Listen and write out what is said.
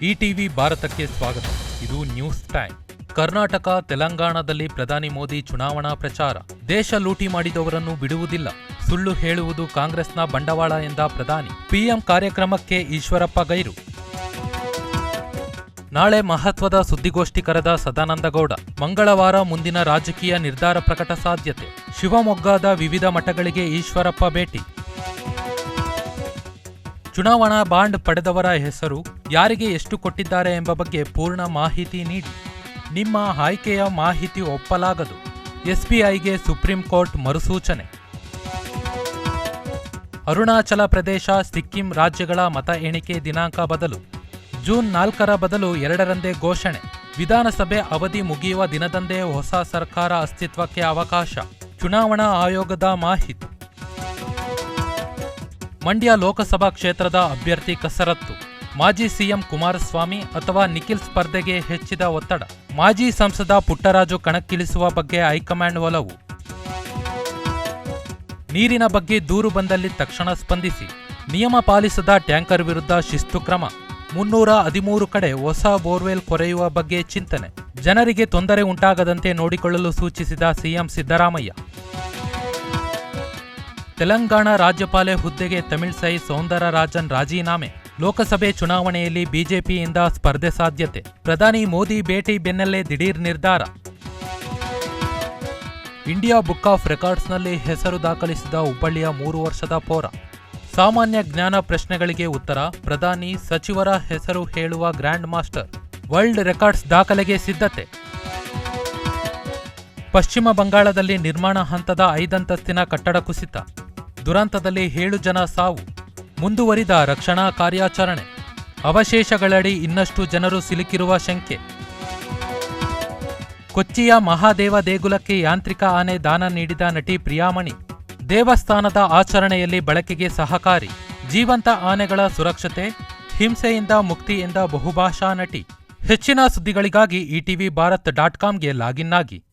ETV ಭಾರತಕ್ಕೆ ಸ್ವಾಗತ. ಇದು ನ್ಯೂಸ್ ಟೈಮ್. ಕರ್ನಾಟಕ, ತೆಲಂಗಾಣದಲ್ಲಿ ಪ್ರಧಾನಿ ಮೋದಿ ಚುನಾವಣಾ ಪ್ರಚಾರ. ದೇಶ ಲೂಟಿ ಮಾಡಿದವರನ್ನು ಬಿಡುವುದಿಲ್ಲ. ಸುಳ್ಳು ಹೇಳುವುದು ಕಾಂಗ್ರೆಸ್ನ ಬಂಡವಾಳ ಎಂದ ಪ್ರಧಾನಿ. ಪಿಎಂ ಕಾರ್ಯಕ್ರಮಕ್ಕೆ ಈಶ್ವರಪ್ಪ ಗೈರು. ನಾಳೆ ಮಹತ್ವದ ಸುದ್ದಿಗೋಷ್ಠಿ ಕರೆದ ಸದಾನಂದಗೌಡ. ಮಂಗಳವಾರ ಮುಂದಿನ ರಾಜಕೀಯ ನಿರ್ಧಾರ ಪ್ರಕಟ ಸಾಧ್ಯತೆ. ಶಿವಮೊಗ್ಗದ ವಿವಿಧ ಮಠಗಳಿಗೆ ಈಶ್ವರಪ್ಪ ಭೇಟಿ. ಚುನಾವಣಾ ಬಾಂಡ್ ಪಡೆದವರ ಹೆಸರು ಯಾರಿಗೆ ಎಷ್ಟು ಕೊಟ್ಟಿದ್ದಾರೆ ಎಂಬ ಬಗ್ಗೆ ಪೂರ್ಣ ಮಾಹಿತಿ ನೀಡಿ. ನಿಮ್ಮ ಆಯ್ಕೆಯ ಮಾಹಿತಿ ಒಪ್ಪಲಾಗದು. ಎಸ್ಬಿಐಗೆ ಸುಪ್ರೀಂ ಕೋರ್ಟ್ ಮರುಸೂಚನೆ. ಅರುಣಾಚಲ ಪ್ರದೇಶ, ಸಿಕ್ಕಿಂ ರಾಜ್ಯಗಳ ಮತ ಎಣಿಕೆ ದಿನಾಂಕ ಬದಲು. ಜೂನ್ ನಾಲ್ಕರ ಬದಲು ಎರಡರಂದೇ ಘೋಷಣೆ. ವಿಧಾನಸಭೆ ಅವಧಿ ಮುಗಿಯುವ ದಿನದಂದೇ ಹೊಸ ಸರ್ಕಾರ ಅಸ್ತಿತ್ವಕ್ಕೆ ಅವಕಾಶ. ಚುನಾವಣಾ ಆಯೋಗದ ಮಾಹಿತಿ. ಮಂಡ್ಯ ಲೋಕಸಭಾ ಕ್ಷೇತ್ರದ ಅಭ್ಯರ್ಥಿ ಕಸರತ್ತು, ಮಾಜಿ ಸಿಎಂ ಕುಮಾರಸ್ವಾಮಿ ಅಥವಾ ನಿಖಿಲ್ ಸ್ಪರ್ಧೆಗೆ ಹೆಚ್ಚಿದ ಒತ್ತಡ, ಮಾಜಿ ಸಂಸದ ಪುಟ್ಟರಾಜು ಕಣಕ್ಕಿಳಿಸುವ ಬಗ್ಗೆ ಹೈಕಮಾಂಡ್ ಒಲವು. ನೀರಿನ ಬಗ್ಗೆ ದೂರು ಬಂದಲ್ಲಿ ತಕ್ಷಣ ಸ್ಪಂದಿಸಿ, ನಿಯಮ ಪಾಲಿಸದ ಟ್ಯಾಂಕರ್ ವಿರುದ್ಧ ಶಿಸ್ತು ಕ್ರಮ, ಮುನ್ನೂರ ಹದಿಮೂರು ಕಡೆ ಹೊಸ ಬೋರ್ವೆಲ್ ಕೊರೆಯುವ ಬಗ್ಗೆ ಚಿಂತನೆ, ಜನರಿಗೆ ತೊಂದರೆ ಉಂಟಾಗದಂತೆ ನೋಡಿಕೊಳ್ಳಲು ಸೂಚಿಸಿದ ಸಿಎಂ ಸಿದ್ದರಾಮಯ್ಯ. ತೆಲಂಗಾಣ ರಾಜ್ಯಪಾಲೆ ಹುದ್ದೆಗೆ ತಮಿಳ್ಸೈ ಸೌಂದರರಾಜನ್ ರಾಜೀನಾಮೆ. ಲೋಕಸಭೆ ಚುನಾವಣೆಯಲ್ಲಿ ಬಿಜೆಪಿಯಿಂದ ಸ್ಪರ್ಧೆ ಸಾಧ್ಯತೆ. ಪ್ರಧಾನಿ ಮೋದಿ ಭೇಟಿ ಬೆನ್ನಲ್ಲೇ ದಿಢೀರ್ ನಿರ್ಧಾರ. ಇಂಡಿಯಾ ಬುಕ್ ಆಫ್ ರೆಕಾರ್ಡ್ಸ್ನಲ್ಲಿ ಹೆಸರು ದಾಖಲಿಸಿದ ಹುಬ್ಬಳ್ಳಿಯ ಮೂರು ವರ್ಷದ ಪೋರ. ಸಾಮಾನ್ಯ ಜ್ಞಾನ ಪ್ರಶ್ನೆಗಳಿಗೆ ಉತ್ತರ, ಪ್ರಧಾನಿ ಸಚಿವರ ಹೆಸರು ಹೇಳುವ ಗ್ರ್ಯಾಂಡ್ ಮಾಸ್ಟರ್. ವರ್ಲ್ಡ್ ರೆಕಾರ್ಡ್ಸ್ ದಾಖಲೆಗೆ ಸಿದ್ಧತೆ. ಪಶ್ಚಿಮ ಬಂಗಾಳದಲ್ಲಿ ನಿರ್ಮಾಣ ಹಂತದ ಐದಂತಸ್ತಿನ ಕಟ್ಟಡ ಕುಸಿತ. ದುರಂತದಲ್ಲಿ ಏಳು ಜನ ಸಾವು. ಮುಂದುವರಿದ ರಕ್ಷಣಾ ಕಾರ್ಯಾಚರಣೆ. ಅವಶೇಷಗಳಡಿ ಇನ್ನಷ್ಟು ಜನರು ಸಿಲುಕಿರುವ ಶಂಕೆ. ಕೊಚ್ಚಿಯ ಮಹಾದೇವ ದೇಗುಲಕ್ಕೆ ಯಾಂತ್ರಿಕ ಆನೆ ದಾನ ನೀಡಿದ ನಟಿ ಪ್ರಿಯಾಮಣಿ. ದೇವಸ್ಥಾನದ ಆಚರಣೆಯಲ್ಲಿ ಬಳಕೆಗೆ ಸಹಕಾರಿ. ಜೀವಂತ ಆನೆಗಳ ಸುರಕ್ಷತೆ, ಹಿಂಸೆಯಿಂದ ಮುಕ್ತಿ ಎಂದ ಬಹುಭಾಷಾ ನಟಿ. ಹೆಚ್ಚಿನ ಸುದ್ದಿಗಳಿಗಾಗಿ ಇಟಿವಿ ಭಾರತ್ ಡಾಟ್ ಕಾಮ್ಗೆ ಲಾಗಿನ್ ಆಗಿ.